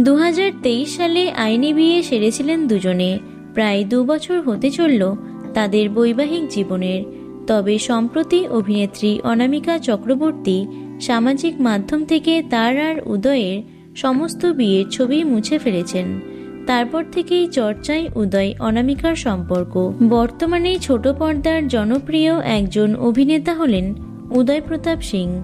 দু হাজার তেইশ সালে আইনি বিয়ে সেরেছিলেন দুজনে। প্রায় দু বছর হতে চলল তাদের বৈবাহিক জীবনের। তবে সম্প্রতি অভিনেত্রী অনামিকা চক্রবর্তী সামাজিক মাধ্যম থেকে তার আর উদয়ের সমস্ত বিয়ের ছবি মুছে ফেলেছেন। তারপর থেকেই চর্চায় উদয় অনামিকার সম্পর্ক। বর্তমানে ছোট পর্দার জনপ্রিয় একজন অভিনেতা হলেন উদয় প্রতাপ সিং।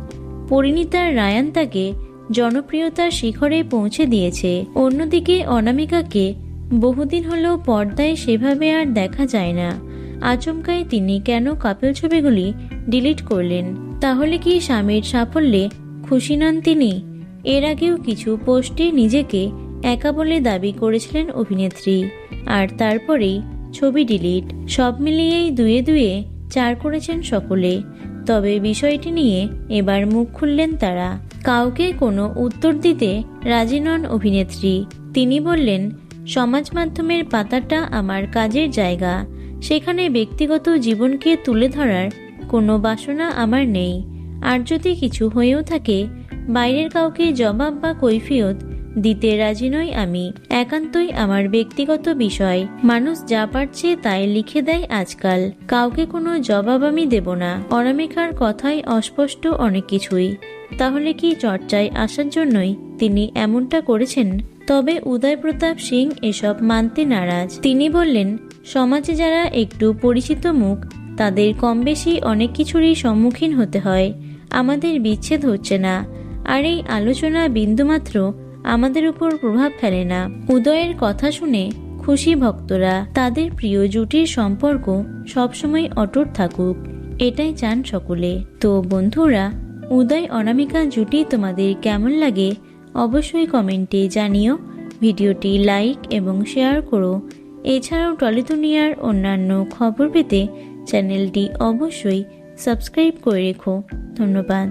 পরিণীতার রায়ান তাকে জনপ্রিয়তার শিখরে পৌঁছে দিয়েছে। অন্যদিকে অনামিকাকে বহুদিন হলো পর্দায় সেভাবে আর দেখা যায় না। আচমকায় তিনি কেন কাপেল ছবিগুলি ডিলিট করলেন? তাহলে কি স্বামীর সাফল্যে খুশি নন তিনি? এর আগেও কিছু পোস্টে নিজেকে একা বলে দাবি করেছিলেন অভিনেত্রী। আর তারপরেই ছবি ডিলিট। সব মিলিয়েই দুয়ে দুয়ে চার করেছেন সকলে। তবে বিষয়টি নিয়ে এবার মুখ খুললেন তারা। কাউকে কোনো উত্তর দিতে রাজি নন অভিনেত্রী। তিনি বললেন, সমাজ মাধ্যমের পাতাটা আমার কাজের জায়গা। সেখানে ব্যক্তিগত জীবনকে তুলে ধরার কোনো বাসনা আমার নেই। আর যদি কিছু হয়েও থাকে, বাইরের কাউকে জবাব বা কৈফিয়ত দিতে রাজি নই আমি। একান্তই আমার ব্যক্তিগত বিষয়। মানুষ যা পারছে তাই লিখে দেয় আজকাল। কাউকে কোনো জবাব আমি দেব না। অনামিকার কথাই অস্পষ্ট অনেক কিছুই। তাহলে কি চর্চায় আসার জন্যই তিনি এমনটা করেছেন? তবে উদয় প্রতাপ সিং এসব মানতে নারাজ। তিনি বললেন, সমাজে যারা একটু পরিচিত মুখ, তাদের কম বেশি অনেক কিছুরই সম্মুখীন হতে হয়। আমাদের বিচ্ছেদ হচ্ছে না। আর এই আলোচনা বিন্দুমাত্র আমাদের উপর প্রভাব ফেলে না। উদয়ের কথা শুনে খুশি ভক্তরা তাদের প্রিয় জুটির সম্পর্ক সবসময় অটুট থাকুক, এটাই চান সকলে। তো বন্ধুরা, উদয় অনামিকা জুটি তোমাদের কেমন লাগে অবশ্যই কমেন্টে জানিও, ভিডিওটি লাইক এবং শেয়ার করো। এছাড়াও টলিদুনিয়ার অন্যান্য খবর পেতে চ্যানেলটি অবশ্যই সাবস্ক্রাইব করে রেখো। ধন্যবাদ।